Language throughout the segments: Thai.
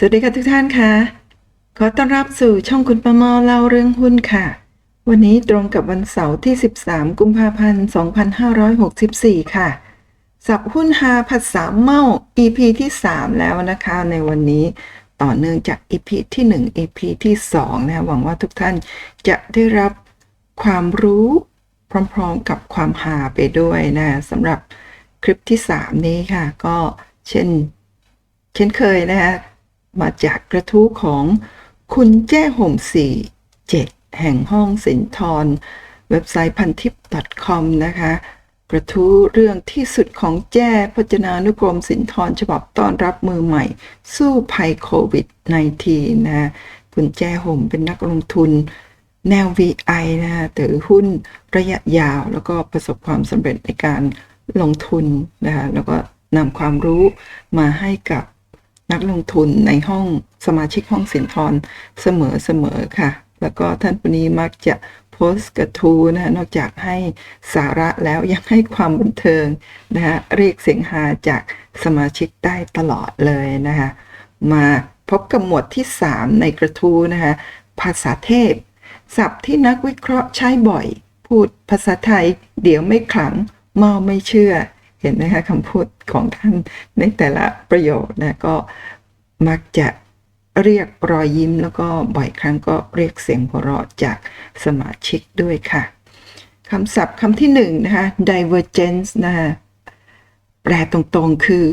สวัสดีค่ะทุกท่านค่ะ ขอต้อนรับสู่ช่องคุณประมอเล่าเรื่องหุ้นค่ะ วันนี้ตรงกับวันเสาร์ที่ 13 กุมภาพันธ์ 2564 ค่ะ สับหุ้นหาผัดสามเมา EP ที่ 3 แล้วนะคะ ในวันนี้ต่อเนื่องจาก EP ที่ 1 EP ที่ 2 นะ หวังว่าทุกท่านจะได้รับความรู้พร้อมๆกับความหาไปด้วยนะสำหรับคลิปที่ 3 นี้ค่ะ ก็เช่น เช่นเคยนะคะ มาจากกระทู้ของคุณแจ้ห่มสี่เจ็ดแห่งห้องสินทร เว็บไซต์พันทิป .com นะคะ กระทู้เรื่องที่สุดของแจ้พจนานุกรมสินทรฉบับต้อนรับมือใหม่ สู้ภัยโควิด -19 นะคุณแจ้ห่มเป็นนักลงทุนแนว VI นะคะถือหุ้นระยะยาว แล้วก็ประสบความสำเร็จในการลงทุนนะคะแล้วก็นำความรู้มาให้กับ นักลงทุนในห้องสมาชิกห้องสินทรเสมอๆค่ะ แล้วก็ท่านผู้นี้มักจะโพสต์กระทู้นะคะนอกจากให้สาระแล้วยังให้ความบันเทิงนะคะเรียกเสียงฮาจากสมาชิกได้ตลอดเลยนะคะมาพบกับหมวดที่ 3 ในกระทู้นะคะภาษาเทพศัพท์ที่นักวิเคราะห์ใช้บ่อย พูดภาษาไทย เดี๋ยวไม่ขลังเมาไม่เชื่อ เห็นไหมคะคำพูดของท่านในแต่ละประโยคนะก็มักจะเรียกรอยยิ้มแล้วก็บ่อยครั้งก็เรียกเสียงหัวเราะจากสมาชิกด้วยค่ะคำศัพท์คำที่หนึ่งนะคะ divergence นะคะแปลตรงๆคือ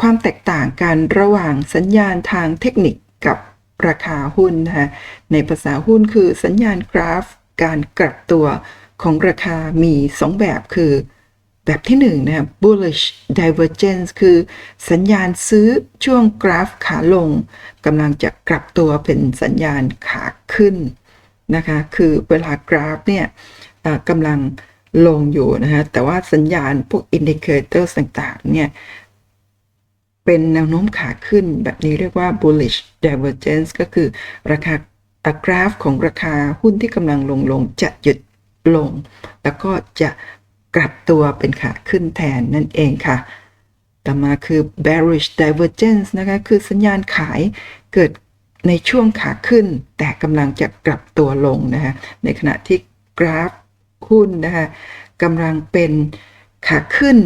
ความแตกต่างกันระหว่างสัญญาณทางเทคนิคกับราคาหุ้นนะคะในภาษาหุ้นคือสัญญาณกราฟ การกลับตัวของราคามี 2 แบบคือ แบบที่1นงนะครับ bullish divergence คือสัญญาณซื้อช่วงกราฟขาลงกำลังจะกลับตัวเป็นสัญญาณขาขึ้นนะคะ คือเวลากราฟเนี่ยกำลังลงอยู่นะฮะแต่ว่าสัญญาณพวกอินดิเคเตอร์ต่างๆเนี่ยเป็นแนวโน้มขาขึ้นแบบนี้เรียกว่า bullish divergence ก็คือราคากราฟของราคาหุ้นที่กำลังลงลงจะหยุดลง แล้วก็จะ กลับตัวเป็นขาขึ้นแทนนั่นเองค่ะ ต่อมาคือ bearish divergence นะคะ คือสัญญาณขายเกิดในช่วงขาขึ้น แต่กำลังจะกลับตัวลงนะคะในขณะที่กราฟหุ้นนะคะกำลังเป็นขาขึ้น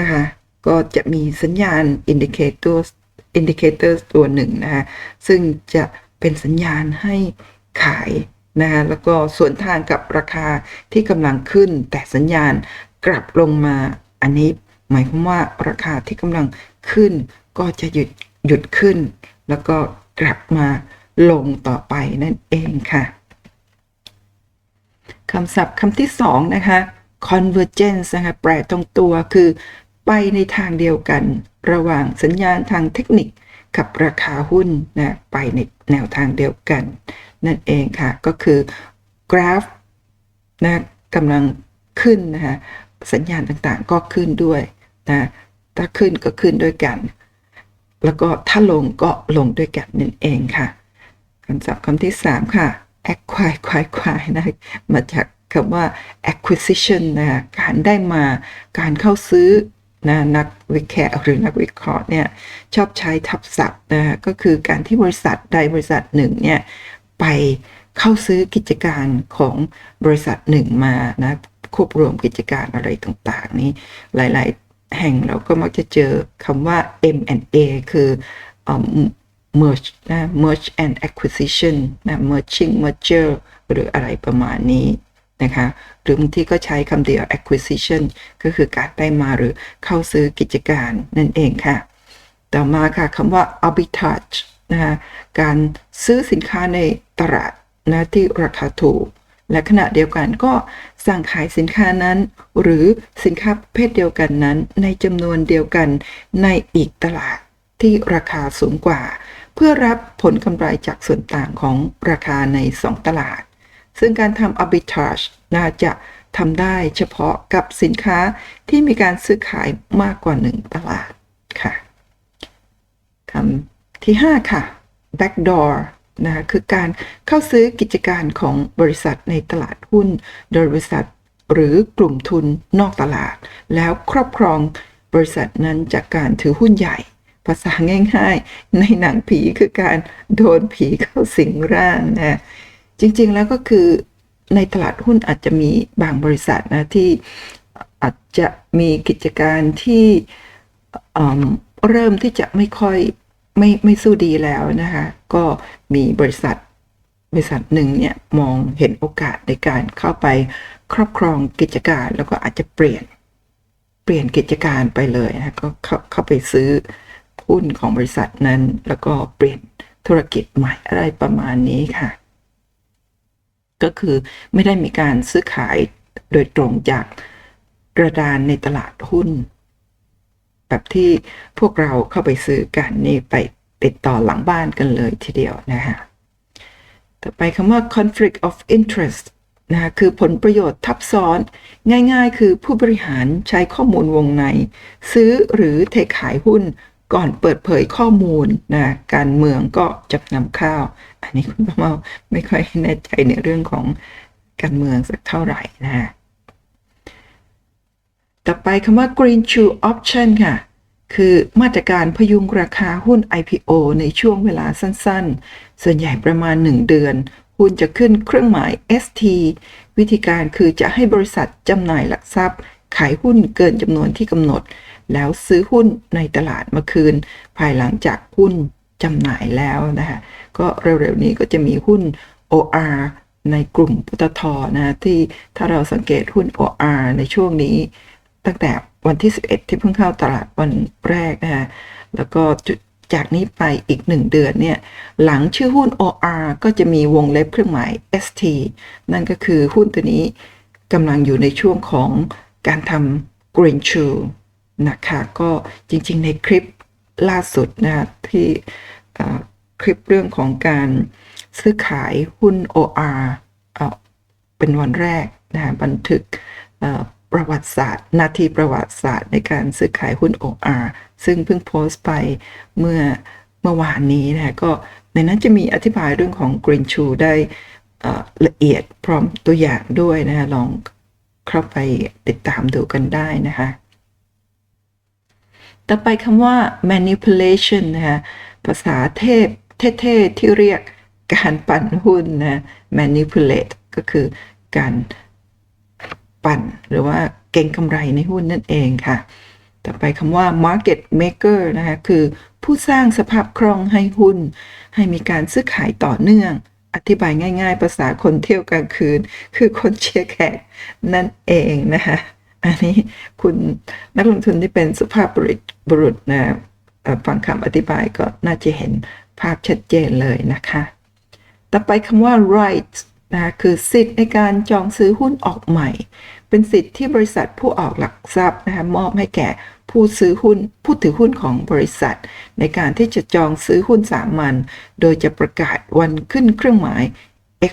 นะคะก็จะมีสัญญาณ indicator indicator ตัวหนึ่งนะคะซึ่งจะเป็นสัญญาณให้ขายนะคะแล้วก็ส่วนทางกับราคาที่กำลังขึ้นแต่สัญญาณ กลับลงมา อันนี้หมายความว่าราคาที่กำลังขึ้น ก็จะหยุดหยุดขึ้น แล้วก็กลับมาลงต่อไปนั่นเองค่ะคำศัพท์คำที่สองนะคะ convergence นะคะแปลตรงตัวคือไปในทางเดียวกัน ระหว่างสัญญาณทางเทคนิคกับราคาหุ้นนะไปในแนวทางเดียวกัน นั่นเองค่ะ ก็คือกราฟนะกำลังขึ้นนะคะ สัญญาณต่างๆ ก็ขึ้นด้วยนะถ้าขึ้นก็ขึ้นด้วยกัน แล้วก็ถ้าลงก็ลงด้วยกันนั่นเองค่ะคำศัพท์คำที่ 3 ค่ะ acquire ควายควายนะมาจากคำว่า acquisition นะการได้มาการเข้าซื้อนะนักวิเคราะห์หรือนักวิเคราะห์เนี่ยชอบใช้ทับศัพท์นะก็คือการที่บริษัทใดบริษัทหนึ่งเนี่ยไปเข้าซื้อกิจการของบริษัทหนึ่งมานะ ควบรวมกิจการอะไรต่างๆ นี้หลายๆ แห่งเราก็มักจะเจอคำว่า M&A คือเอ่อ merge นะ merge and acquisition นะ merging merger หรืออะไรประมาณนี้นะคะหรือบางที่ก็ใช้คำเดียว acquisition ก็คือการได้มาหรือเข้าซื้อกิจการนั่นเองค่ะ ต่อมาค่ะคำว่า arbitrage นะคะการซื้อสินค้าในตลาดนะที่ราคาถูก และขณะเดียวกันก็ สั่งขายสินค้านั้น หรือสินค้าประเภทเดียวกันนั้น ในจำนวนเดียวกันในอีกตลาดที่ราคาสูงกว่า เพื่อรับผลกำไรจากส่วนต่างของราคาใน 2 ตลาด ซึ่งการทำ arbitrage น่าจะทำได้เฉพาะกับสินค้าที่มีการซื้อขายมากกว่า 1 ตลาดค่ะคำที่ 5 ค่ะ backdoor นะคะคือการเข้าซื้อกิจการของบริษัทในตลาดหุ้น โดยบริษัทหรือกลุ่มทุนนอกตลาด แล้วครอบครองบริษัทนั้นจากการถือหุ้นใหญ่ ภาษาง่ายๆ ในหนังผีคือการโดนผีเข้าสิงร่างนะจริงๆแล้วก็คือในตลาดหุ้นอาจจะมีบางบริษัทนะที่อาจจะมีกิจการที่เริ่มที่จะไม่ค่อย ไม่ไม่สู้ดีแล้วนะคะ ก็มีบริษัทบริษัทหนึ่งเนี่ยมองเห็นโอกาสในการเข้าไปครอบครองกิจการแล้วก็อาจจะเปลี่ยนเปลี่ยนกิจการไปเลยนะก็เข้าเข้าไปซื้อหุ้นของบริษัทนั้น แล้วก็เปลี่ยนธุรกิจใหม่อะไรประมาณนี้ค่ะ ก็คือไม่ได้มีการซื้อขายโดยตรงจากกระดานในตลาดหุ้น แบบที่พวกเราเข้าไปซื้อกันนี่ไปติดต่อหลังบ้านกันเลยทีเดียวนะคะต่อไปคำว่า conflict of interest นะคะคือผลประโยชน์ทับซ้อน ง่ายๆ คือผู้บริหารใช้ข้อมูลวงใน ซื้อหรือเทขายหุ้นก่อนเปิดเผยข้อมูลนะการเมืองก็จับนำข้าว อันนี้คุณประเมาไม่ค่อยแน่ใจในเรื่องของการเมืองสักเท่าไหร่นะ ต่อไปคำว่า green shoe option ค่ะ คือมาตรการพยุงราคาหุ้น IPO ในช่วงเวลาสั้นๆ ส่วนใหญ่ประมาณ 1 เดือน หุ้นจะขึ้นเครื่องหมาย ST วิธีการคือจะให้บริษัทจำหน่ายหลักทรัพย์ ขายหุ้นเกินจำนวนที่กำหนด แล้วซื้อหุ้นในตลาดมาคืน ภายหลังจากหุ้นจำหน่ายแล้วนะคะก็เร็วๆนี้ก็จะมีหุ้น OR ในกลุ่มปตทนะที่ถ้าเราสังเกตหุ้น OR ในช่วงนี้ ตั้งแต่วันที่ 11 ที่เพิ่งเข้าตลาดวันแรกนะฮะแล้วก็จากนี้ไปอีก 1 เดือนเนี่ย หลังชื่อหุ้น OR ก็จะมีวงเล็บเครื่องหมาย ST นั่นก็คือหุ้นตัวนี้กำลังอยู่ในช่วงของการทำ green shoe นะคะก็จริงๆในคลิปล่าสุดนะที่คลิปเรื่องของการซื้อขายหุ้น OR เป็นวันแรกนะบันทึก ประวัติศาสตร์ นาทีประวัติศาสตร์ในการซื้อขายหุ้น OR ซึ่งเพิ่งโพสต์ไปเมื่อเมื่อวานนี้นะฮะก็ในนั้นจะมีอธิบายเรื่องของ Green Shoe ได้ละเอียดพร้อมตัวอย่างด้วยนะฮะลองเข้าไปติดตามดูกันได้นะคะต่อไปคำว่า manipulation นะคะภาษาเทพเท่ๆที่เรียกการปั่นหุ้นนะ manipulate ก็คือการ ปั่น หรือว่าเก็งกำไรในหุ้นนั่นเองค่ะ ต่อไปคำว่า market maker นะคะคือผู้สร้างสภาพคล่องให้หุ้น ให้มีการซื้อขายต่อเนื่อง อธิบายง่าย ๆ ภาษาคนเที่ยวกลางคืน คือคนเชียร์แขกนั่นเองนะคะอันนี้คุณนักลงทุนที่เป็นสุภาพบุรุษบุรุษนะฟังคำอธิบายก็น่าจะเห็นภาพชัดเจนเลยนะคะ ต่อไปคำว่า right นะคือสิทธิ์ในการจองซื้อหุ้นออกใหม่ เป็นสิทธิ์ที่บริษัทผู้ออกหลักทรัพย์นะคะมอบให้แก่ผู้ซื้อหุ้นผู้ถือหุ้นของบริษัท ในการที่จะจองซื้อหุ้นสามัญโดยจะประกาศวันขึ้นเครื่องหมาย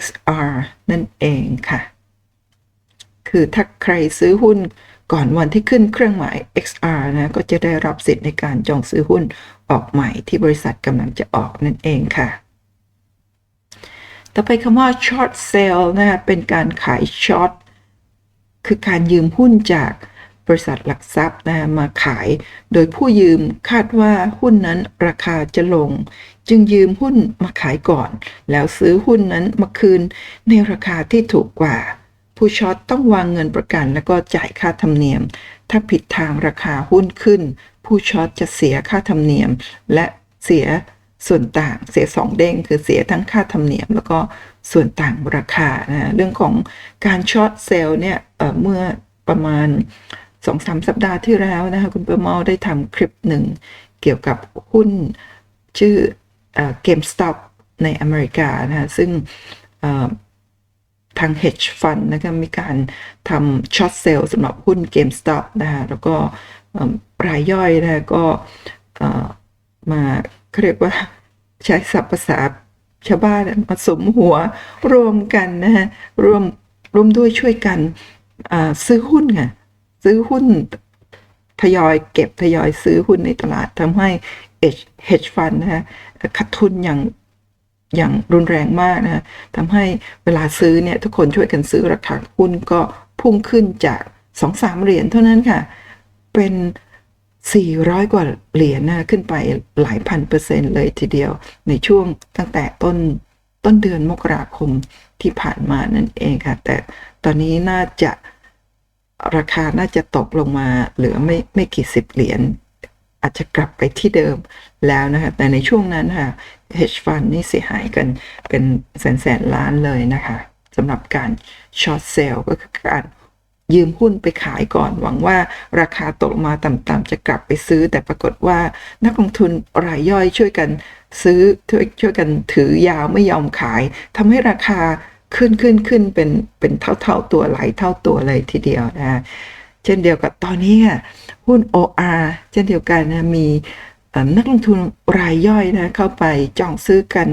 XR นั่นเองค่ะ คือถ้าใครซื้อหุ้นก่อนวันที่ขึ้นเครื่องหมาย XR นะก็จะได้รับสิทธิ์ในการจองซื้อหุ้นออกใหม่ที่บริษัทกำลังจะออกนั่นเองค่ะ ต่อไปคำว่า short sale นะคะเป็นการขายช็อตคือการยืมหุ้นจากบริษัทหลักทรัพย์นะมาขาย โดยผู้ยืมคาดว่าหุ้นนั้นราคาจะลง จึงยืมหุ้นมาขายก่อน แล้วซื้อหุ้นนั้นมาคืนในราคาที่ถูกกว่า ผู้ช็อตต้องวางเงินประกันแล้วก็จ่ายค่าธรรมเนียม ถ้าผิดทางราคาหุ้นขึ้น ผู้ช็อตจะเสียค่าธรรมเนียม และเสีย ส่วนต่างเสียสองเด้งคือเสียทั้งค่าธรรมเนียม แล้วก็ส่วนต่างราคานะเรื่องของการช็อตเซลล์เนี่ยเมื่อประมาณสองสามสัปดาห์ที่แล้วนะคะคุณเปอร์เมาได้ทำคลิปหนึ่งเกี่ยวกับหุ้นชื่อเอ่อ GameStop ในอเมริกานะคะซึ่งทาง hedge fund นะคะมีการทำช็อตเซลล์สำหรับหุ้น GameStop นะคะแล้วก็รายย่อยนะคะก็มา เขาเรียกว่าใช้ศัพท์ภาษาชาวบ้านมาสมหัวรวมกันนะฮะรวมรวมด้วยช่วยกันซื้อหุ้นไงซื้อหุ้นทยอยเก็บทยอยซื้อหุ้นในตลาดทำให้ hedge hedge fund นะฮะขาดทุนอย่างอย่างรุนแรงมากนะทำให้เวลาซื้อเนี่ยทุกคนช่วยกันซื้อราคาหุ้นก็พุ่งขึ้นจาก 2-3 เหรียญเท่านั้นค่ะ เป็น 400 กว่าเหรียญนะขึ้นไปหลายพันเปอร์เซ็นต์เลยทีเดียว ในช่วงตั้งแต่ต้นต้นเดือนมกราคมที่ผ่านมานั่นเองค่ะ แต่ตอนนี้น่าจะราคาน่าจะตกลงมาเหลือไม่ไม่กี่สิบเหรียญอาจจะกลับไปที่เดิมแล้วนะคะ แต่ในช่วงนั้นค่ะ hedge fund นี่เสียหายกันเป็นแสนแสนล้านเลยนะคะสำหรับการ short sale ก็คือการ ยืมหุ้นไปขายก่อน หวังว่าราคาตกมาต่ำๆจะกลับไปซื้อ แต่ปรากฏว่านักลงทุนรายย่อยช่วยกันซื้อช่วยช่วยกันถือยาวไม่ยอมขายทำให้ราคาขึ้นขึ้นขึ้นเป็นเป็นเท่าเท่าตัวหลายเท่าตัวเลยทีเดียวนะเช่นเดียวกับตอนนี้หุ้น OR เช่นเดียวกันนะมีนักลงทุนรายย่อยนะเข้าไปจองซื้อกัน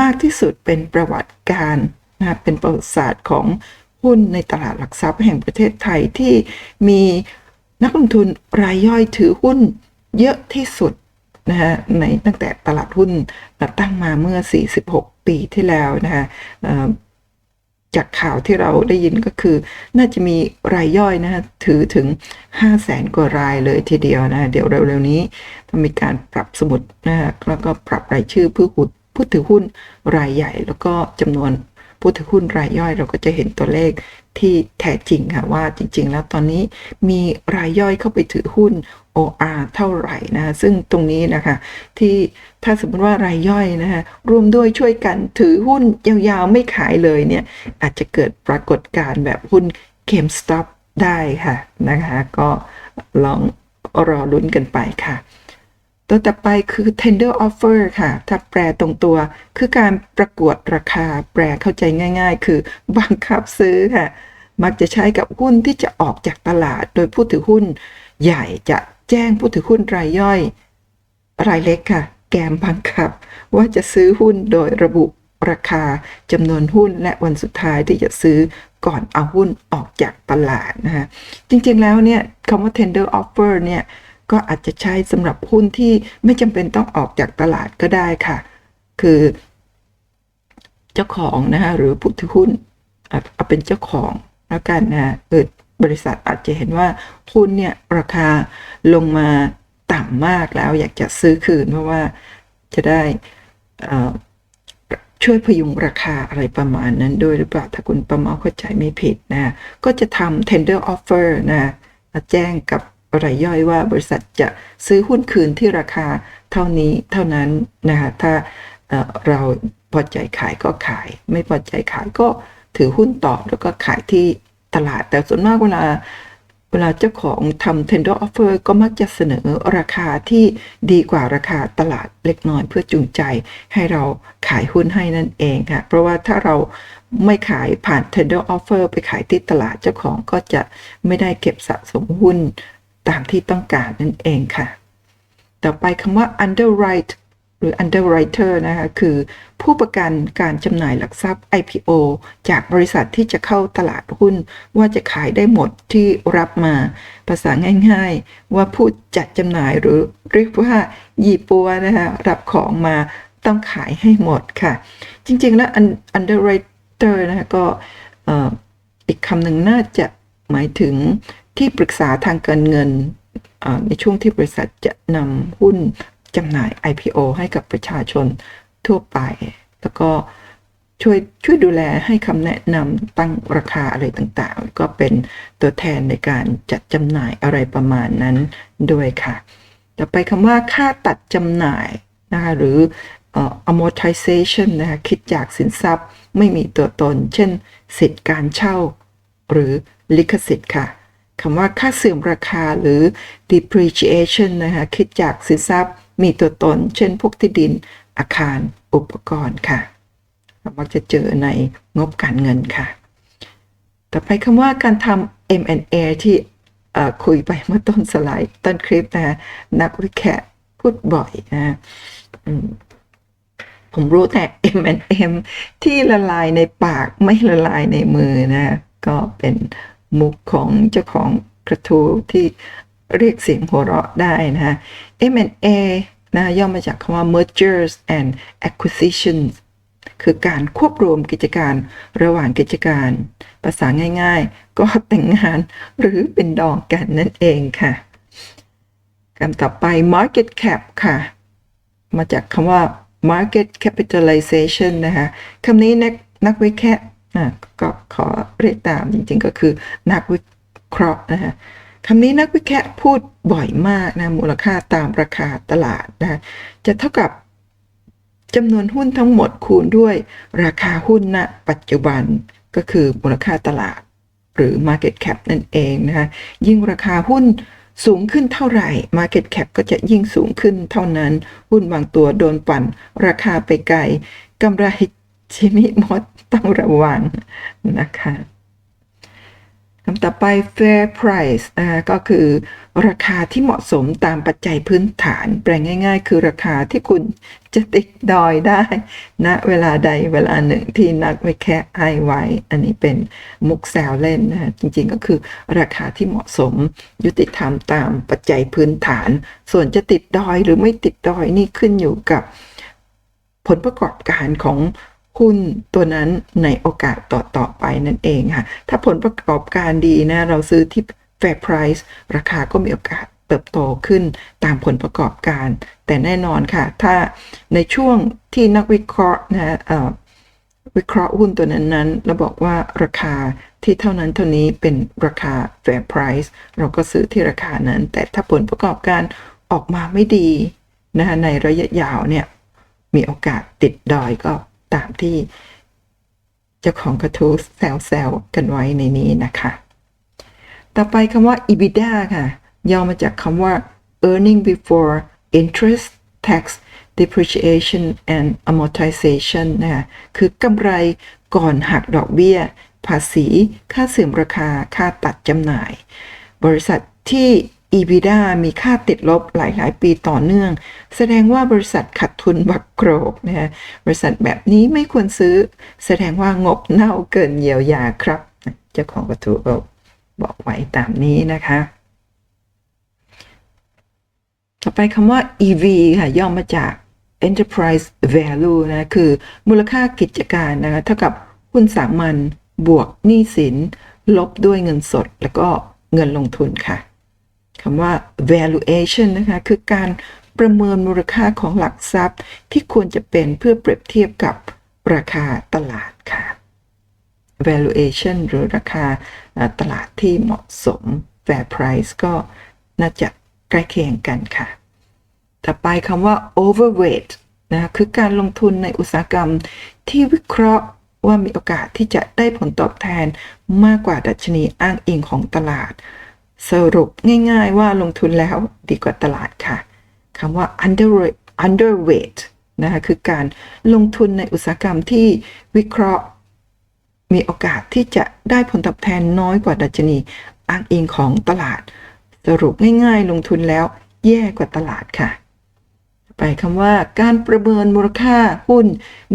มากที่สุดเป็นประวัติการนะเป็นประวัติศาสตร์ของ หุ้นในตลาดหลักทรัพย์แห่งประเทศไทยที่มีนักลงทุนรายย่อยถือหุ้นเยอะที่สุดนะฮะในตั้งแต่ตลาดหุ้นตั้งมาเมื่อ 46 ปีที่แล้วนะฮะจากข่าวที่เราได้ยินก็คือ น่าจะมีรายย่อยนะฮะถือถึง 5 0 0แสนกว่ารายเลยทีเดียวนะเดี๋ยวเร็วๆนี้ต้องมีการปรับสมุดนะฮะแล้วก็ปรับรายชื่อผู้หุ้นผู้ถือหุ้นรายใหญ่ แล้วก็จำนวน ผู้ถือหุ้นรายย่อยเราก็จะเห็นตัวเลขที่แท้จริงค่ะว่าจริง ๆ แล้วตอนนี้มีรายย่อยเข้าไปถือหุ้น OR เท่าไหร่นะซึ่งตรงนี้นะคะที่ถ้าสมมติว่ารายย่อยนะคะร่วมด้วยช่วยกันถือหุ้นยาวๆไม่ขายเลยเนี่ยอาจจะเกิดปรากฏการณ์แบบหุ้น GameStop ได้ค่ะนะคะก็ลองรอลุ้นกันไปค่ะ ตัวต่อไปคือ tender offer ค่ะ ถ้าแปลตรงตัว คือการประกวดราคา แปลเข้าใจง่าย ๆ คือบังคับซื้อค่ะ มักจะใช้กับหุ้นที่จะออกจากตลาด โดยผู้ถือหุ้น ใหญ่จะแจ้งผู้ถือหุ้นรายย่อย รายเล็กค่ะ แกมบังคับ ว่าจะซื้อหุ้นโดยระบุราคาจำนวนหุ้นและวันสุดท้ายที่จะซื้อก่อนเอาหุ้นออกจากตลาดนะฮะจริงๆแล้วเนี่ยคำว่า tender offer เนี่ย ก็อาจจะใช้สำหรับหุ้นที่ไม่จำเป็นต้องออกจากตลาดก็ได้ค่ะ คือ เจ้าของนะฮะหรือผู้ถือหุ้นเอาเป็นเจ้าของแล้วกันนะเกิดบริษัทอาจจะเห็นว่าหุ้นเนี่ยราคาลงมาต่ำมากแล้ว อยากจะซื้อคืนเพราะว่าจะได้ช่วยพยุงราคาอะไรประมาณนั้นด้วยหรือเปล่า ถ้าคุณประมาเข้าใจไม่ผิดนะ ก็จะทำ tender offer นะ แจ้งกับ รายย่อยว่าบริษัทจะซื้อหุ้นคืนที่ราคาเท่านี้เท่านั้นนะคะถ้าเราพอใจขายก็ขาย ไม่พอใจขายก็ถือหุ้นต่อแล้วก็ขายที่ตลาด แต่ส่วนมากเวลาเวลาเจ้าของทำ tender offer ก็มักจะเสนอราคาที่ดีกว่าราคาตลาดเล็กน้อยเพื่อจูงใจให้เราขายหุ้นให้นั่นเองค่ะ เพราะว่าถ้าเราไม่ขายผ่าน tender offer ไปขายที่ตลาดเจ้าของก็จะไม่ได้เก็บสะสมหุ้น ตามที่ต้องการนั่นเองค่ะ ต่อไปคำว่า underwrite หรือ underwriter นะคะคือผู้ประกันการจำหน่ายหลักทรัพย์ IPO จากบริษัทที่จะเข้าตลาดหุ้น ว่าจะขายได้หมดที่รับมา ภาษาง่ายๆ ว่าผู้จัดจำหน่ายหรือเรียกว่าหยีปัวนะคะรับของมาต้องขายให้หมดค่ะ จริงๆแล้ว underwriter นะคะก็อีกคำหนึ่งน่าจะหมายถึง ที่ปรึกษาทางการเงินในช่วงที่บริษัทจะนำหุ้นจำหน่าย IPO ให้กับประชาชนทั่วไป แล้วก็ช่วยช่วยดูแลให้คำแนะนำตั้งราคาอะไรต่างๆ ก็เป็นตัวแทนในการจัดจำหน่ายอะไรประมาณนั้นด้วยค่ะ ต่อไปคำว่าค่าตัดจำหน่ายนะคะหรือ amortization นะคะคิดจากสินทรัพย์ไม่มีตัวตน เช่น สิทธิการเช่า หรือลิขสิทธิ์ค่ะ คำว่าค่าเสื่อมราคาหรือ depreciation นะคะคิดจากสินทรัพย์มีตัวตน เช่นพวกที่ดินอาคารอุปกรณ์ค่ะเรามักจะเจอในงบการเงินค่ะ ต่อไปคำว่าการทำ M&A ที่คุยไปเมื่อต้นสไลด์ต้นคลิปนะนักวิเคร์พูดบ่อยนะผมรู้แต่ M&M ที่ละลายในปากไม่ละลายในมือนะ ก็เป็น มุกของเจ้าของกระทู้ที่เรียกเสียงหัวเราะได้นะฮะ M&A นะย่อมาจากคำว่า mergers and acquisitions คือการควบรวมกิจการระหว่างกิจการ ภาษาง่ายๆ ก็แต่งงานหรือเป็นดองกันนั่นเองค่ะคำต่อไป market cap ค่ะ มาจากคำว่า market capitalization นะคะคำนี้นักนักวิเคราะห์อะ ก็ขอเรียกตามจริงๆก็คือนักวิเคราะห์นะคะคำนี้นักวิเคราะห์พูดบ่อยมากนะมูลค่าตามราคาตลาดนะจะเท่ากับจำนวนหุ้นทั้งหมดคูณด้วยราคาหุ้นณปัจจุบันก็คือมูลค่าตลาด หรือ market cap นั่นเองนะคะยิ่งราคาหุ้นสูงขึ้นเท่าไหร่ market cap ก็จะยิ่งสูงขึ้นเท่านั้น หุ้นบางตัวโดนปั่น ราคาไปไกลกำไร ชิมิมดต้องระวังนะคะคำต่อไป fair price อ่าก็คือราคาที่เหมาะสมตามปัจจัยพื้นฐาน แปลง่าย ๆ คือราคาที่คุณจะติดดอยได้ณนะเวลาใดเวลาหนึ่งที่นักวิเคราะห์ให้ไว้ อันนี้เป็นมุกแซวเล่นนะจริงๆก็คือราคาที่เหมาะสมยุติธรรมตามปัจจัยพื้นฐาน ส่วนจะติดดอยหรือไม่ติดดอยนี่ขึ้นอยู่กับผลประกอบการของ หุ้นตัวนั้นในโอกาสต่อต่อไปนั่นเองค่ะ ถ้าผลประกอบการดีนะ เราซื้อที่ fair price ราคาก็มีโอกาสเติบโตขึ้นตามผลประกอบการ แต่แน่นอนค่ะ ถ้าในช่วงที่นักวิเคราะห์นะวิเคราะห์หุ้นตัวนั้นๆแล้วบอกว่าราคาที่เท่านั้นเท่านี้เป็นราคา fair price เราก็ซื้อที่ราคานั้น แต่ถ้าผลประกอบการออกมาไม่ดีนะคะในระยะยาวเนี่ยมีโอกาสติดดอยก็ ตามที่เจ้าของกระทู้แซวๆกันไว้ในนี้นะคะ ต่อไปคำว่า EBITDA ค่ะ ย่อมาจากคำว่า earning before interest tax depreciation and amortization นะคะคือกำไรก่อนหักดอกเบี้ย ภาษี ค่าเสื่อมราคา ค่าตัดจำหน่าย บริษัทที่ EBITDA มีค่าติดลบหลาย ๆ ปีต่อเนื่อง แสดงว่าบริษัทขาดทุนบักโกรกนะฮะบริษัทแบบนี้ไม่ควรซื้อ แสดงว่างบเน่าเกินเยียวยาครับ เจ้าของกระทู้บอกไว้ตามนี้นะคะ ต่อไปคำว่า EV ค่ะ ย่อมาจาก Enterprise Value นะคือมูลค่ากิจการนะคะเท่ากับหุ้นสามัญบวกหนี้สิน ลบด้วยเงินสด แล้วก็เงินลงทุนค่ะ คำว่า valuation นะคะ คือการประเมินมูลค่าของหลักทรัพย์ ที่ควรจะเป็นเพื่อเปรียบเทียบกับราคาตลาดค่ะ valuation หรือราคาตลาดที่เหมาะสม fair price ก็น่าจะใกล้เคียงกันค่ะ ต่อไปคำว่า overweight นะคือการลงทุนในอุตสาหกรรมที่วิเคราะห์ว่ามีโอกาสที่จะได้ผลตอบแทนมากกว่าดัชนีอ้างอิงของตลาด สรุปง่ายๆว่าลงทุนแล้วดีกว่าตลาดค่ะคำว่า underweight underweight นะคะคือการลงทุนในอุตสาหกรรมที่วิเคราะห์ มีโอกาสที่จะได้ผลตอบแทนน้อยกว่าดัชนีอ้างอิงของตลาด สรุปง่ายๆ ลงทุนแล้วแย่กว่าตลาดค่ะ ไปคำว่าการประเมินมูลค่าหุ้น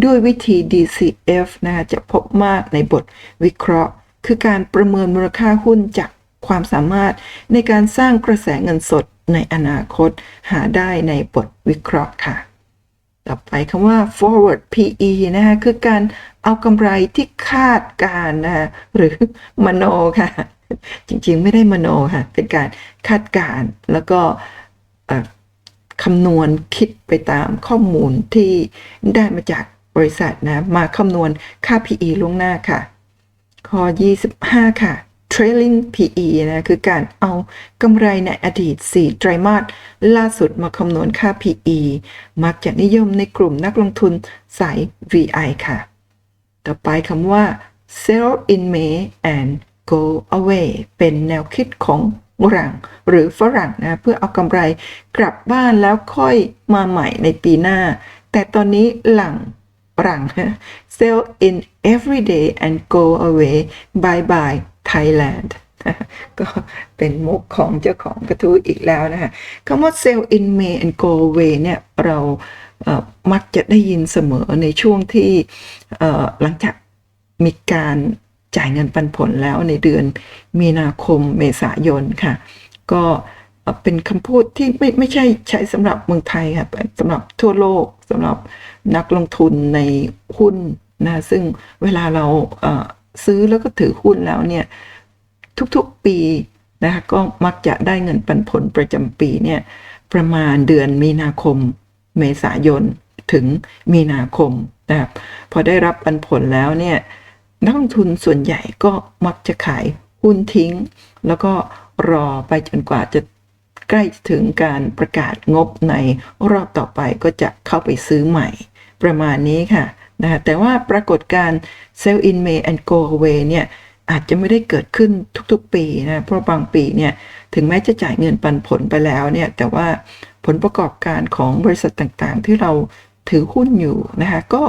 ด้วยวิธี DCF นะคะจะพบมากในบทวิเคราะห์ คือการประเมินมูลค่าหุ้นจาก ความสามารถในการสร้างกระแสเงินสดในอนาคต หาได้ในบทวิเคราะห์ค่ะ ต่อไปคำว่า forward PE นะคะคือการเอากำไรที่คาดการนะหรือมโนค่ะ จริงๆไม่ได้มโนค่ะ เป็นการคาดการแล้วก็คำนวณคิดไปตามข้อมูลที่ได้มาจากบริษัทนะ มาคำนวณค่า PE ล่วงหน้าค่ะ ข้อ 25 ค่ะ trailing PE นะคือการเอากำไรในอดีต 4 ไตรมาสล่าสุดมาคำนวณค่า PE มักจะนิยมในกลุ่มนักลงทุนสาย VI ค่ะ ต่อไปคำว่า sell in May and go away เป็นแนวคิดของฝรั่งหรือฝรั่งนะเพื่อเอากำไรกลับบ้านแล้วค่อยมาใหม่ในปีหน้า แต่ตอนนี้หลังฝรั่ง sell in every day and go away bye bye Thailand ก็เป็นมุกของเจ้าของกระทู้อีกแล้วนะคะคำว่า sell in May and go away เนี่ยเรามักจะได้ยินเสมอในช่วงที่หลังจากมีการจ่ายเงินปันผลแล้วในเดือนมีนาคมเมษายนค่ะ ก็เป็นคำพูดที่ไม่ไม่ใช่ใช้สำหรับเมืองไทยค่ะสำหรับทั่วโลกสำหรับนักลงทุนในหุ้นนะซึ่งเวลาเรา ซื้อแล้วก็ถือหุ้นแล้วเนี่ยทุกๆปีนะคะก็มักจะได้เงินปันผลประจำปีเนี่ยประมาณเดือนมีนาคมเมษายนถึงมีนาคมนะครับพอได้รับปันผลแล้วเนี่ยนักลงทุนส่วนใหญ่ก็มักจะขายหุ้นทิ้ง แล้วก็รอไปจนกว่าจะใกล้ถึงการประกาศงบในรอบต่อไปก็จะเข้าไปซื้อใหม่ ประมาณนี้ค่ะ นะแต่ว่าปรากฏการ sell in May and go away เนี่ยอาจจะไม่ได้เกิดขึ้นทุกๆ ปีนะ เพราะบางปีเนี่ยถึงแม้จะจ่ายเงินปันผลไปแล้วเนี่ยแต่ว่าผลประกอบการของบริษัทต่างๆ ที่เราถือหุ้นอยู่นะคะก็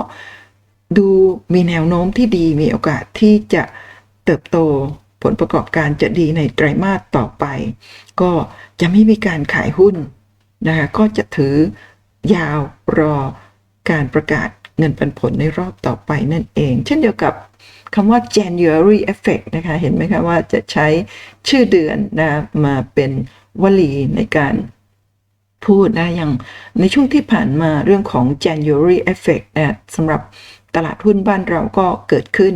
ดูมีแนวโน้มที่ดีมีโอกาสที่จะเติบโตผลประกอบการจะดีในไตรมาสต่อไป ก็จะไม่มีการขายหุ้นนะคะก็จะถือยาวรอการประกาศ เงินปันผลในรอบต่อไปนั่นเอง เช่นเดียวกับคำว่า January effect นะคะ เห็นไหมคะว่าจะใช้ชื่อเดือนนะมาเป็นวลีในการพูดนะอย่างในช่วงที่ผ่านมาเรื่องของ January effect นะสำหรับตลาดหุ้นบ้านเราก็เกิดขึ้น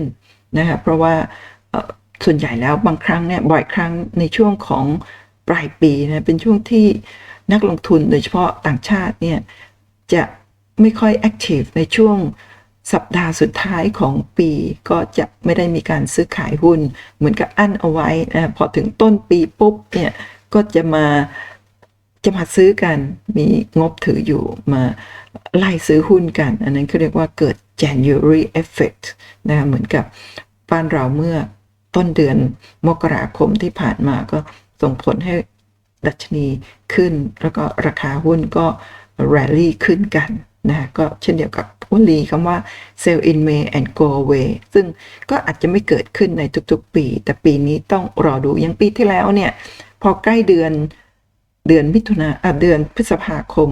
นะคะเพราะว่าส่วนใหญ่แล้วบางครั้งเนี่ยบ่อยครั้งในช่วงของปลายปีนะเป็นช่วงที่นักลงทุนโดยเฉพาะต่างชาติเนี่ยจะ ไม่ค่อยแอคทีฟในช่วงสัปดาห์สุดท้ายของปีก็จะไม่ได้มีการซื้อขายหุ้น เหมือนกับอั้นเอาไว้นะพอถึงต้นปีปุ๊บเนี่ยก็จะมาจะมาซื้อกันมีงบถืออยู่มาไล่ซื้อหุ้นกัน อันนั้นเขาเรียกว่าเกิด January effect นะเหมือนกับบ้านเราเมื่อต้นเดือนมกราคมที่ผ่านมาก็ส่งผลให้ดัชนีขึ้น แล้วก็ราคาหุ้นก็ rally ขึ้นกัน นะก็เช่นเดียวกับวลีคำว่า sell in May and go away ซึ่งก็อาจจะไม่เกิดขึ้นในทุกๆปี แต่ปีนี้ต้องรอดูอย่างปีที่แล้วเนี่ย พอใกล้เดือนเดือนมิถุนาอะเดือนพฤษภาคม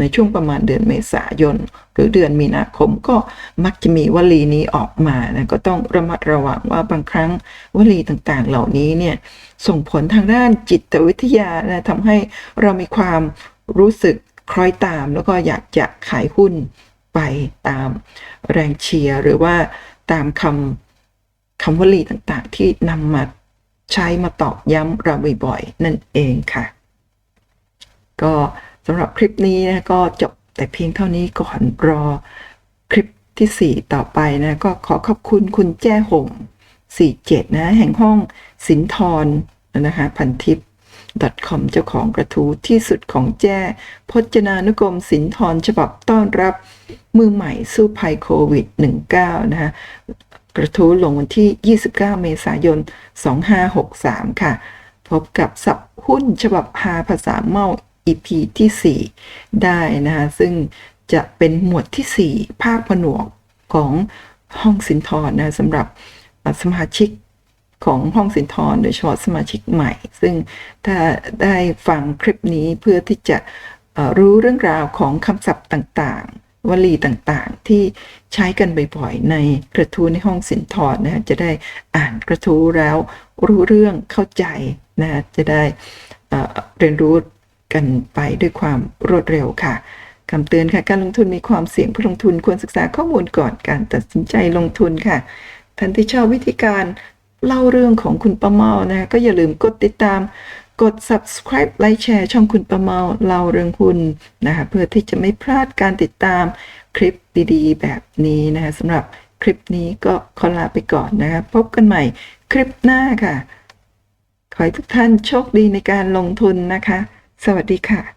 ในช่วงประมาณเดือนเมษายน หรือเดือนมีนาคมก็มักจะมีวลีนี้ออกมานะก็ต้องระมัดระวังว่าบางครั้งวลีต่างๆ เหล่านี้เนี่ยส่งผลทางด้านจิตวิทยานะทำให้เรามีความรู้สึก คล้อยตามแล้วก็อยากจะขายหุ้นไปตามแรงเชียร์หรือว่าตามคำคำวลีต่างๆ ที่นำมาใช้มาตอกย้ำเราบ่อยๆ นั่นเองค่ะ ก็สำหรับคลิปนี้นะก็จบแต่เพียงเท่านี้ก่อนรอคลิปที่ 4 ต่อไปนะก็ขอขอบคุณคุณแจ้ห่ม47 นะ แห่งห้องสินทรนะคะพันทิป .com เจ้าของกระทู้ที่สุดของแจ้พจนานุกรมสินทรฉบับต้อนรับมือใหม่สู้ภัยโควิด -19 นะคะกระทู้ลงวันที่ 29 เมษายน 2563 ค่ะ พบกับสับหุ้นฉบับหาภาษาเมา EP ที่ 4 ได้นะคะซึ่งจะเป็นหมวดที่ 4 ภาคผนวกของห้องสินทรนะสำหรับสมาชิก ของห้องสินทรโดยเฉพาะสมาชิกใหม่ ซึ่งถ้าได้ฟังคลิปนี้เพื่อที่จะรู้เรื่องราวของคำศัพท์ต่างๆ วลีต่างๆ ที่ใช้กันบ่อยๆ ในกระทู้ในห้องสินทรนะจะได้อ่านกระทู้แล้วรู้เรื่องเข้าใจนะจะได้เเรียนรู้กันไปด้วยความรวดเร็วค่ะคำเตือนค่ะ การลงทุนมีความเสี่ยงผู้ลงทุนควรศึกษาข้อมูลก่อนการตัดสินใจลงทุนค่ะท่านที่ชอบวิธีการ เล่าเรื่องของคุณประเมานะก็อย่าลืมกดติดตามกด subscribe ไลค์แชร์ช่องคุณประเมาเล่าเรื่องหุ้นนะคะเพื่อที่จะไม่พลาดการติดตามคลิปดีๆ แบบนี้นะคะสำหรับคลิปนี้ก็ขอลาไปก่อนนะคะพบกันใหม่คลิปหน้าค่ะ ขอให้ทุกท่านโชคดีในการลงทุนนะคะ สวัสดีค่ะ